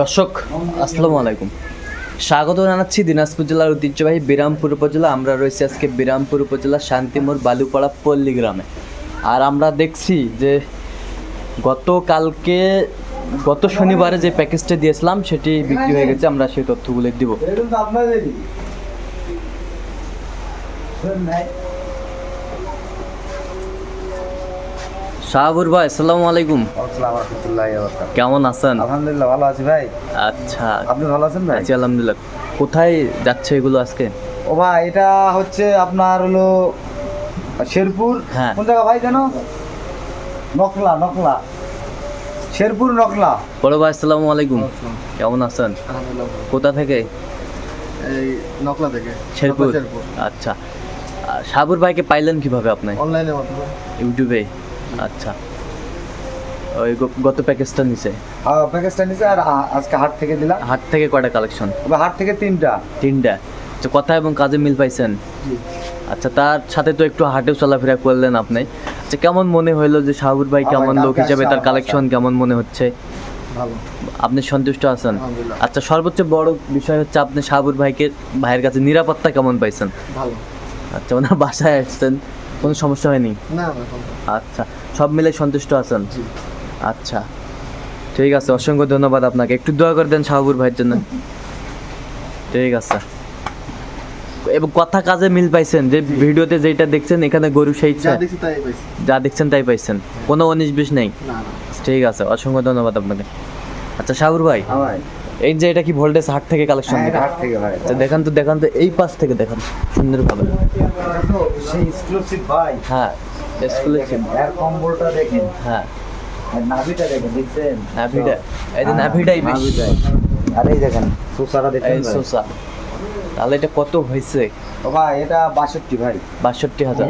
দর্শক, আসসালামু আলাইকুম। স্বাগত জানাচ্ছি দিনাজপুর জেলার ঐতিহ্যবাহী বিরামপুর উপজেলা। আমরা রয়েছি আজকে বিরামপুর উপজেলা শান্তিমোর বালুপাড়া পল্লী গ্রামে। আর আমরা দেখছি যে গতকালকে, গত শনিবারে যে প্যাকেজটা দিয়েছিলাম, সেটি বিক্রি হয়ে গেছে। আমরা সেই তথ্যগুলো দিব। শাহাবুর ভাই আসসালামু আলাইকুম। কেমন আছেন? আলহামদুলিল্লাহ ভালো আছি ভাই। আচ্ছা। আপনি ভালো আছেন ভাই? আছি আলহামদুলিল্লাহ। কোথায় যাচ্ছে এগুলো আজকে? ও ভাই এটা হচ্ছে আপনার হলো শেরপুর। হ্যাঁ। কোন জায়গা ভাই জানো? নকলা নকলা। শেরপুর নকলা। বড় ভাই আসসালামু আলাইকুম। কেমন আছেন? কোথা থেকে? এই নকলা থেকে। শেরপুর। আচ্ছা। সাবুর ভাইকে পাইলেন কীভাবে আপনি? অনলাইনে ইউটিউবে? আচ্ছা। ওই গত প্যাকেজটা নিছে। প্যাকেজটা নিছে আর আজকে হাট থেকে দিলাম। হাট থেকে কয়টা কালেকশন? হাট থেকে তিনটা। তিনটা। আচ্ছা কথা এবং কাজে মিল পাইছেন? আচ্ছা তার সাথে তো একটু হাটেও চলাফেরা করলেন আপনি। আচ্ছা কেমন মনে হইল যে শাহুর ভাই কেমন লোক হিসেবে তার কালেকশন কেমন মনে হচ্ছে? আপনি সন্তুষ্ট আছেন? আচ্ছা সর্বোচ্চ বড় বিষয় হচ্ছে আপনি শাহাবুর ভাইকে ভাইয়ের কাছে নিরাপত্তা কেমন পাইছেন? ভালো। আচ্ছা ওনার বাসায় আসছেন। কোনো সমস্যা হয়নি? না আচ্ছা সব মিলে সন্তুষ্ট আছেন? আচ্ছা। ঠিক আছে অসংখ্য ধন্যবাদ আপনাকে। একটু দোয়া করে দেন শাহাবুর ভাইয়ের জন্য। ঠিক আছে। এবং কথা কাজে মিল পাইছেন যে ভিডিওতে যেটা দেখছেন এখানে গরু সেই যা দেখছেন তাই পাইছেন। কোনো উনিশ বিশ নেই? ঠিক আছে অসংখ্য ধন্যবাদ আপনাকে। আচ্ছা শাহুর ভাই। ভাই। এই যে এটা কি ভোল্টেজ হাট থেকে কালেকশন হ্যাঁ হাট থেকে ভাই। আচ্ছা দেখান তো দেখান তো এই পাশ থেকে দেখান। সুন্দরভাবে। এটা সেই এক্সক্লুসিভ ভাই। হ্যাঁ। এক্সক্লুসিভ এর কম্বলটা দেখেন। হ্যাঁ। আর নাভিটা দেখেন দেখছেন? নাভিটা এই যে নাভিটাই বেশি। আর এই দেখেন সুসারা দেখেন এই ভাই? তাহলে এটা কত হয়েছে? ভাই এটা বাষট্টি ভাই। বাষট্টি হাজার।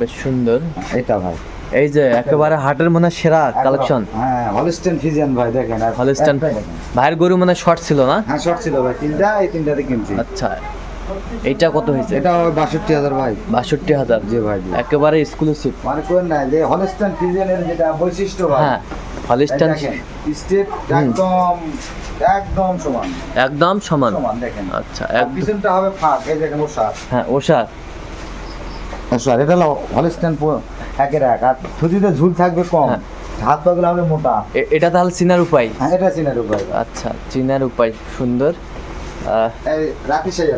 বেশ সুন্দর। এটা ভাই। এই যে একেবারে হাটের মনে সেরা কালেকশন। একদম। হ্যাঁ হলস্টেন ফিজিয়ান ভাই দেখেন। আর হলস্টাইন ভাইয়ের গরু মানে শর্ট ছিল না? হ্যাঁ শর্ট ছিল ভাই। তিনটা এই তিনটাতে কিনছি। আচ্ছা। এইটা কত হয়েছে? এটা বাষট্টি হাজার ভাই। বাষট্টি হাজার। জি ভাই একেবারে এক্সক্লুসিভ মানে কোন না যে হলস্টেন ফিজিয়ানের যেটা বৈশিষ্ট্য ভাই। হ্যাঁ হলিস্টান দেখেন একদম একদম সমান। একদম সমান। সমান দেখেন। আচ্ছা একদম। পিছনটা হবে ফাঁক এই দেখেন ওষার। হ্যাঁ ওষার। ওষার এটা হলো হলস্টেন একের এক। আর থুতিতে ঝুল থাকবে কম। হ্যাঁ। হাত পাগুলো হবে মোটা। এটা তাহলে চিনার উপায়? হ্যাঁ এটা চিনের উপায়। আচ্ছা চিনার উপায় সুন্দর। আহ, এই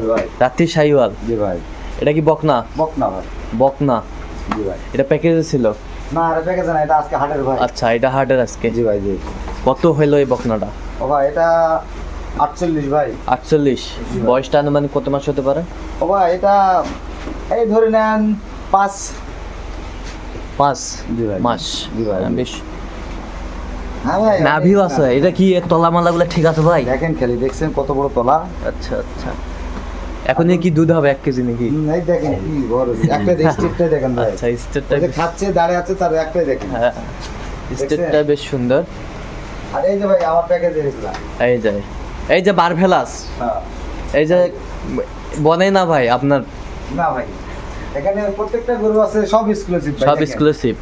ভাই। রাত্রি সাইওয়াল। জি ভাই। এটা কি বকনা? বকনা ভাই। বকনা। জি ভাই। এটা প্যাকেজে ছিল? না আরে প্যাকেজ না এটা আজকে হাটের ভাই। আচ্ছা এটা হাটের আজকে। জি ভাই জি। কত হইল এই বকনাটা? ও ভাই এটা আটচল্লিশ ভাই। আটচল্লিশ। বয়সটা আনুমানিক কত মাস হতে পারে? ও ভাই এটা এই ধরে নেন পাঁচ। পাঁচ জি ভাই। মাস। জি ভাই। বেশ। নাভিও আছে। এটা কি এর তলামালাগুলো? ঠিক আছে ভাই। দেখেন খালি দেখছেন কত বড় তলা? আচ্ছা আচ্ছা। এখন কি দুধ হবে এক কেজি নাকি? এই দেখেন কি বড় একটা স্টেপটাই দেখেন ভাই। আচ্ছা স্টেটটা খাচ্ছে দাঁড়িয়ে আছে তার একটাই দেখেন। হ্যাঁ স্টেটটা বেশ সুন্দর। আর এই যে ভাই আমার প্যাকেজে এগুলা। এই যে এই যে বারভেলাস। হ্যাঁ। এই যে বনে না ভাই আপনার? না ভাই এখানে প্রত্যেকটা গরু আছে সব এক্সক্লুসিভ সব এক্সক্লুসিভ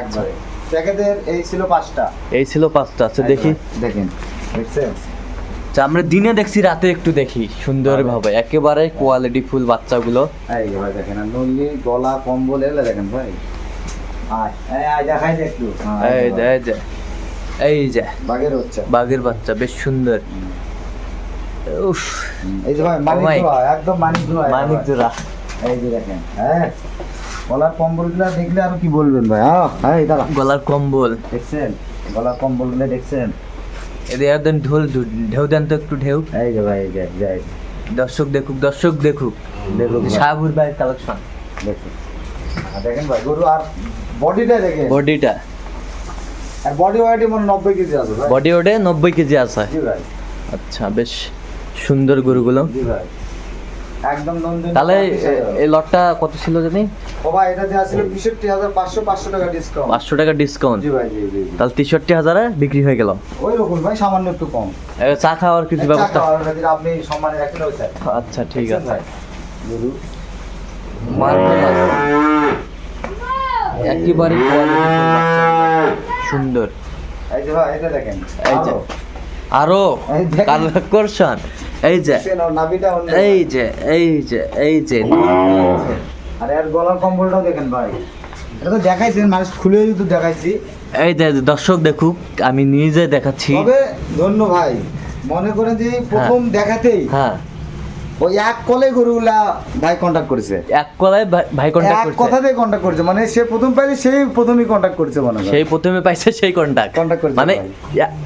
একবারে। প্যাকেজের এই ছিল পাঁচটা। এই ছিল পাঁচটা আচ্ছা দেখি। দেখেন দেখছেন? আচ্ছা, আমরা দিনে দেখছি রাতে একটু দেখি সুন্দর ভাবে একেবারে কোয়ালিটি ফুল বাচ্চাগুলো। এই ভাই দেখেন গলা কম্বল এগুলো দেখেন ভাই। আয় এই আয় দেখাই একটু। এই এই যে এই যে। বাঘের হচ্ছে বাঘের বাচ্চা বেশ সুন্দর। উফ। এই যে ভাই মানিক একদম মানিক মানিক এই যে দেখেন হ্যাঁ। গলার কম্বলগুলো দেখলে আর কি বলবেন ভাই? হ্যাঁ দাঁড়া। গলার কম্বল। দেখছেন? গলার কম্বলগুলো দেখছেন? এদের একদম ঢোল ঢেউ দেন তো একটু ঢেউ। এই যে ভাই এই যে যাই দর্শক দেখুক দর্শক দেখুক। দেখুক ভাই। শাহপুর ভাইয়ের কালেকশন। দেখুন। আর দেখেন ভাই গরু আর বডিটা দেখেন। বডিটা। আর বডি ওয়েটই মনে নব্বই কেজি আছে ভাই। বডি ওটে নব্বই কেজি আছে। জি ভাই। আচ্ছা বেশ সুন্দর গরুগুলো। জি ভাই। একদম নন্দন তাহলে এই লটটা কত ছিল জানি? ও ভাই এটা দেওয়া ছিল টাকা ডিসকাউন্ট পাঁচশো টাকা ডিসকাউন্ট জি ভাই জি জি জি। তাহলে তেষট্টি হাজারে বিক্রি হয়ে গেল। ওই রকম ভাই সামান্য একটু কম। চা খাওয়ার কিছু ব্যবস্থা? আপনি সম্মানে রাখেন ওই স্যার আচ্ছা ঠিক আছে। গরু একেবারে। সুন্দর। এই যে ভাই এটা দেখেন। এই যে। আরও। কালেকশন এই যে। এই যে এই যে এই যে। আরে আর গলার কম্বলটাও দেখেন ভাই। এটা তো দেখাইছেন মানুষ খুলে তো দেখাইছি। এই যে দর্শক দেখুক আমি নিজে দেখাচ্ছি। তবে ধন্য ভাই মনে করেন যে প্রথম দেখাতেই হ্যাঁ। ওই এক কলে গরুগুলা ভাই কন্ট্যাক্ট করেছে। এক কলায় ভাই- ভাই কন্টাক্ট এক করছে? কথাতেই কন্ট্যাক্ট করেছে। মানে সে প্রথম পাইলে সেই প্রথমই কন্ট্যাক্ট করেছে মনে সেই প্রথমে পাইছে সেই কন্টাক্ট Contact করেছে মানে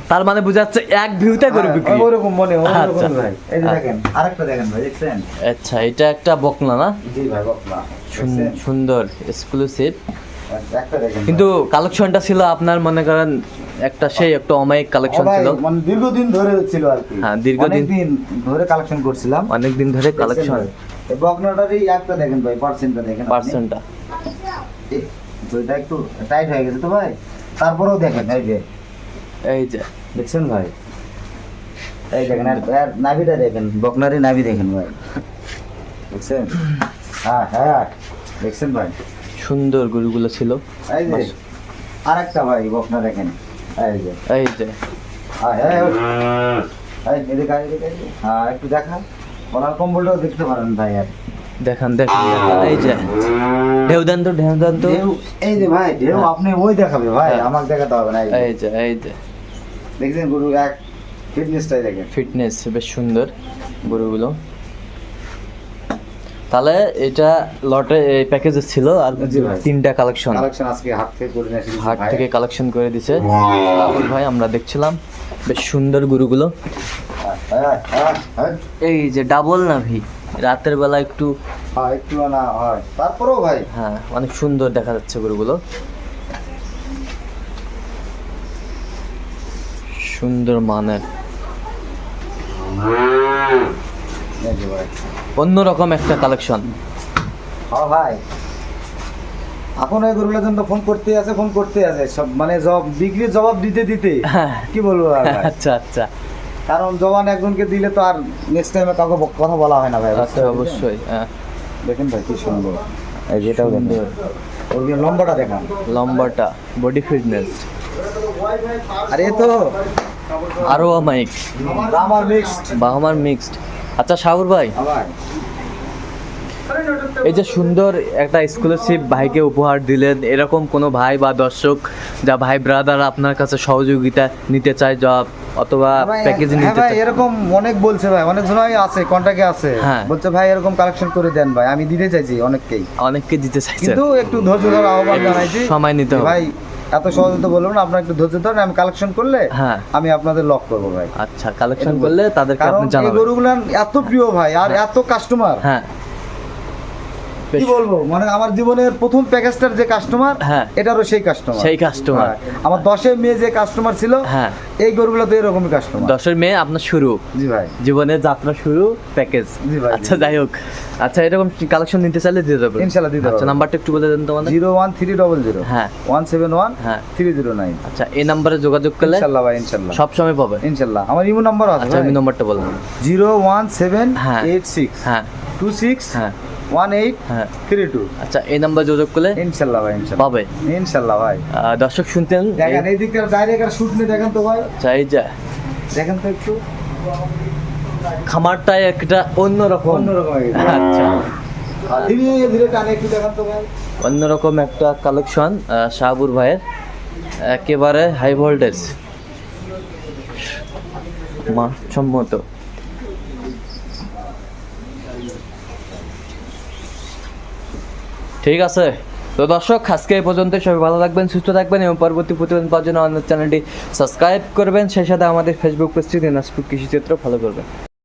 তার মানে বোঝাচ্ছে এক ভিউতে করে হ্যাঁ, বিক্রি। ওরকম মনে ওরকম আচ্ছা। ভাই। এই যে আচ্ছা। দেখেন আরেকটা দেখেন ভাই দেখছেন? আচ্ছা এটা একটা বকনা না? জি ভাই দেখছেন? সুন্দর এক্সক্লুসিভ কিন্তু কালেকশনটা ছিল আপনার মনে করেন একটা সেই একটা অমায়িক কালেকশন ছিল। মানে দীর্ঘদিন ধরে ছিল আর কি। হ্যাঁ, দীর্ঘদিন। দিন ধরে কালেকশন করছিলাম। অনেক দিন ধরে কালেকশন এই বকনাটারই একটা দেখেন ভাই পার্সেন্টটা দেখেন। পার্সেন্টটা এই, একটু টাইট হয়ে গেছে তো ভাই। তারপরেও দেখেন এই যে। এই যে। দেখছেন ভাই? এই দেখেন আর নাভিটা দেখেন বকনারি নাভি দেখেন ভাই। দেখছেন? হ্যাঁ হ্যাঁ দেখছেন ভাই। সুন্দর গরুগুলো ছিল। এই আর একটা ভাই বকনা দেখেন। এই যে। এই যে। হ্যাঁ। হ্যাঁ হ্যাঁ একটু দেখা। গলার কম্বলটাও দেখতে পারেন ভাই আর। দেখান দেখান এই যে। ঢেউ দেন তো ঢেউ দেন তো। এই যে ভাই ঢেউ হ্যাঁ। আপনি ওই দেখাবে ভাই হ্যাঁ। আমাকে দেখাতে হবে না এই যে। এই যে দেখছেন গরু এক ফিটনেসটাই দেখেন। ফিটনেস বেশ সুন্দর গরুগুলো। তাহলে এটা লটে এই প্যাকেজে ছিল আর। তিনটা কালেকশন কালেকশন আজকে হাট থেকে করে নিয়ে হাট থেকে কালেকশন করে দিছে। রাহুল ভাই আমরা দেখছিলাম। বেশ সুন্দর গরুগুলো। এই যে ডাবল না ভি রাতের বেলা একটু হ্যাঁ, একটু না হয়। তারপরেও ভাই। হ্যাঁ অনেক সুন্দর দেখা যাচ্ছে গরুগুলো। সুন্দর মানের। অন্যরকম একটা কালেকশন। হ্যাঁ ভাই। এখন এই গরুগুলোর জন্য ফোন করতে আছে ফোন করতে আছে। সব মানে জব বিক্রির জবাব দিতে দিতে। কি বলব আর আচ্ছা আচ্ছা। কারণ জবান একজনকে দিলে তো আর নেক্সট টাইমে কাউকে কথা বলা হয় না ভাই আচ্ছা অবশ্যই হ্যাঁ। দেখেন ভাই কি সুন্দর। এই যেটাও দেখেন। ওর লম্বাটা দেখান। লম্বাটা বডি ফিটনেস আর তো। আরও মাইক আমার মিক্সড বাহামার মিক্সড আচ্ছা সাগর ভাই। এই যে সুন্দর একটা এক্সক্লুসিভ ভাইকে উপহার দিলেন এরকম কোনো ভাই বা দর্শক যা ভাই ব্রাদার আপনার কাছে সহযোগিতা নিতে চায় যা অথবা প্যাকেজে হ্যাঁ নিতে ভাই চায়? এরকম অনেক বলছে ভাই অনেক জনই আছে কন্টাক্টে আছে। হ্যাঁ। বলছে ভাই এরকম কালেকশন করে দেন ভাই আমি দিতে চাইছি অনেককেই। অনেককে দিতে চাইছি। কিন্তু একটু ধৈর্য ধরার আহ্বান জানাইছি সময় নিতে হবে। ভাই এত সহজে তো বলব না আপনার একটু ধৈর্য ধরেন আমি কালেকশন করলে হ্যাঁ। আমি আপনাদের লক করব ভাই। আচ্ছা কালেকশন করলে তাদেরকে কারণ আপনি এই জানাবেন। গরুগুলো এত প্রিয় ভাই আর এত কাস্টমার হ্যাঁ। কি বলব? মানে আমার জীবনের প্রথম প্যাকেজটার যে কাস্টমার হ্যাঁ। এটারও সেই কাস্টমার সেই customer। আমার দশে মেয়ে যে কাস্টমার ছিল হ্যাঁ। এই গরুগুলো তো এরকমই কাস্টমার দশের মেয়ে আপনার শুরু। জি ভাই। জীবনের যাত্রা শুরু প্যাকেজ জি ভাই, আচ্ছা যাই হোক আচ্ছা এরকম কালেকশন নিতে চাইলে দিয়ে দেবেন। ইনশাল্লাহ দিতে আচ্ছা নাম্বারটা একটু বলে দেন তোমাদের। Zero one three double zero. হ্যাঁ। ওয়ান সেভেন ওয়ান হ্যাঁ। Three zero nine. আচ্ছা এই নাম্বারে যোগাযোগ করলে ইনশাল্লাহ ভাই ইনশাল্লাহ। সব সময় পাবে। ইনশাল্লাহ। আমার ইমো নাম্বার আছে আচ্ছা আমি নম্বরটা বললাম। জিরো ওয়ান সেভেন হ্যাঁ। এইট সিক্স হ্যাঁ। টু সিক্স হ্যাঁ। ওয়ান এইট হ্যাঁ থ্রি টু। আচ্ছা এই নাম্বার যোগাযোগ করলে? ইনশাল্লাহ ভাই ইনশাল্লাহ। পাবে। ইনশাল্লাহ ভাই। দর্শক শুনতেন দেখেন এই দিকটা ডাইরেক্ট শুট নিয়ে দেখেন তো ভাই। আচ্ছা এই দেখেন তো একটু। খামারটাই একটা অন্যরকম। অন্যরকম আচ্ছা। ধীরে ধীরে টানে একটু দেখেন তো ভাই। অন্যরকম একটা কালেকশন শাহবুর ভাইয়ের। একেবারে হাই ভোল্টেজ সম্মত ঠিক আছে। তো দর্শক, আজকে এই পর্যন্ত সবাই ভালো থাকবেন, সুস্থ থাকবেন এবং পরবর্তী প্রতিবেদন পাওয়ার জন্য আমাদের চ্যানেলটি সাবস্ক্রাইব করবেন। সেই সাথে আমাদের ফেসবুক পেজটি দিনাজপুর কৃষি ক্ষেত্র ফলো করবেন।